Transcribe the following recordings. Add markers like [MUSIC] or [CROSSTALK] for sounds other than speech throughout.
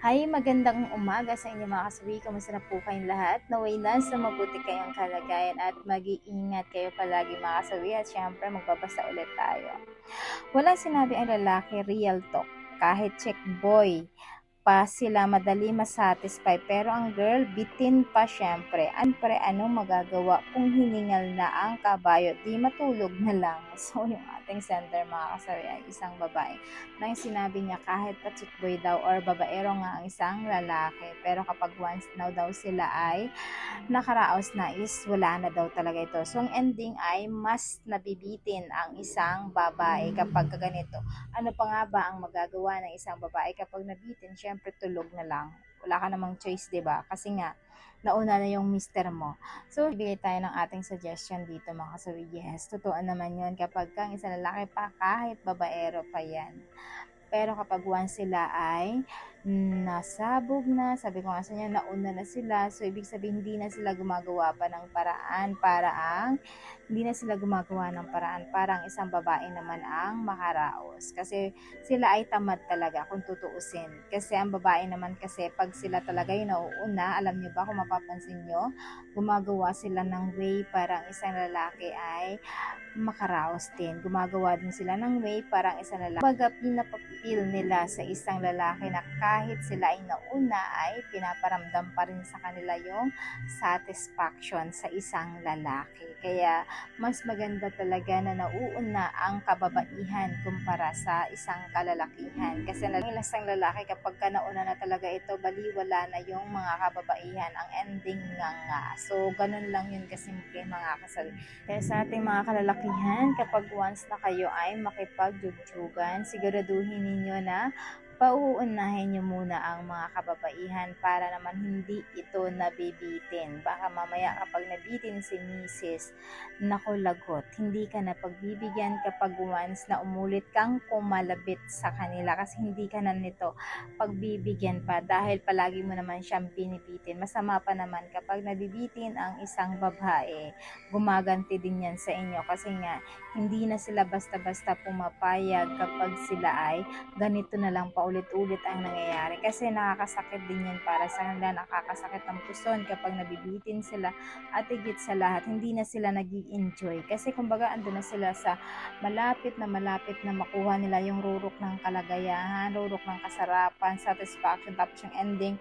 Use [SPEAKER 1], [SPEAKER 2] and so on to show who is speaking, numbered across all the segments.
[SPEAKER 1] Hi, magandang umaga sa inyo mga kasabi. Kamusta na po kayong lahat? Naway nasa mabuti kayong kalagayan at mag-iingat kayo palagi mga kasabi. At syempre, magbabasa ulit tayo. Walang sinabi ang lalaki, real talk. Kahit check boy pa sila madali masatisfy. Pero ang girl, bitin pa syempre. Anpre, anong magagawa kung hiningal na ang kabayo? Di matulog na lang. [LAUGHS] So, yung ating sender mga kasabi ay isang babae. Nang sinabi niya kahit pa chick boy daw or babaero nga ang isang lalaki. Pero kapag once na daw sila ay nakaraos na is wala na daw talaga ito. So, ang ending ay mas nabibitin ang isang babae kapag ganito. Ano pa nga ba ang magagawa ng isang babae kapag nabitin? Syempre, tulog na lang. Wala ka namang choice, 'di ba? Kasi nga, nauna na yung mister mo. So, bigay tayo ng ating suggestion dito mga kasawi. Yes, totoo naman yun kapag kang isang lalaki pa, kahit babaero pa yan. Pero kapag once sila ay nasabog na, sabi ko nga sa inyo, nauna na sila. So, ibig sabihin, hindi na sila gumagawa pa ng paraan para ang, hindi na sila gumagawa ng paraan para ang isang babae naman ang makaraos. Kasi sila ay tamad talaga kung tutuusin. Kasi ang babae naman kasi pag sila talaga yung nauuna, alam nyo ba kung mapapansin nyo, gumagawa sila ng way para ang isang lalaki ay makaraos din. Gumagawa din sila ng way para ang isang lalaki. Baga pinapapil nila sa isang lalaki na kahit sila ay nauna ay pinaparamdam pa rin sa kanila yung satisfaction sa isang lalaki. Kaya mas maganda talaga na nauuna ang kababaihan kumpara sa isang kalalakihan. Kasi na isang lalaki kapag ka nauna na talaga ito, baliwala na yung mga kababaihan. Ang ending nga nga. So, ganun lang yun kasimple mga kasabi. Kaya sa ating mga kalalakihan, kapag once na kayo ay makipagjujugan, siguraduhin ninyo na pauunahin nyo muna ang mga kababaihan para naman hindi ito nabibitin. Baka mamaya kapag nabitin si Mrs. Nako lagot, hindi ka na pagbibigyan kapag once na umulit kang kumalabit sa kanila kasi hindi ka na nito pagbibigyan pa dahil palagi mo naman siyang binibitin. Masama pa naman kapag nabibitin ang isang babae, gumaganti din yan sa inyo kasi nga hindi na sila basta-basta pumapayag kapag sila ay ganito na lang paulit-ulit ang nangyayari kasi nakakasakit din yan para sa kanila nakakasakit ang puson kapag nabibitin sila at higit sa lahat hindi na sila nag enjoy kasi kumbaga ando na sila sa malapit na malapit na makuha nila yung rurok ng kalagayahan rurok ng kasarapan satisfaction tapos yung ending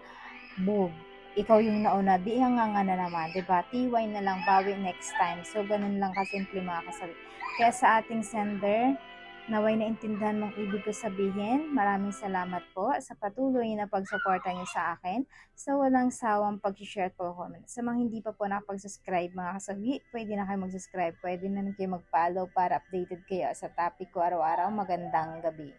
[SPEAKER 1] boom ikaw yung nauna, di nga nga na naman, di ba? TY na lang, bawi next time. So, ganun lang kasimple mga kasabi. Kaya sa ating sender, naway na intindihan mong ibig ko sabihin. Maraming salamat po sa patuloy na pagsuporta niyo sa akin sa walang sawang pag-share po comment. Sa mga hindi pa po nakapag-subscribe mga kasabi, pwede na kayo mag-subscribe. Pwede na kayo mag-follow para updated kayo sa topic ko araw-araw. Magandang gabi.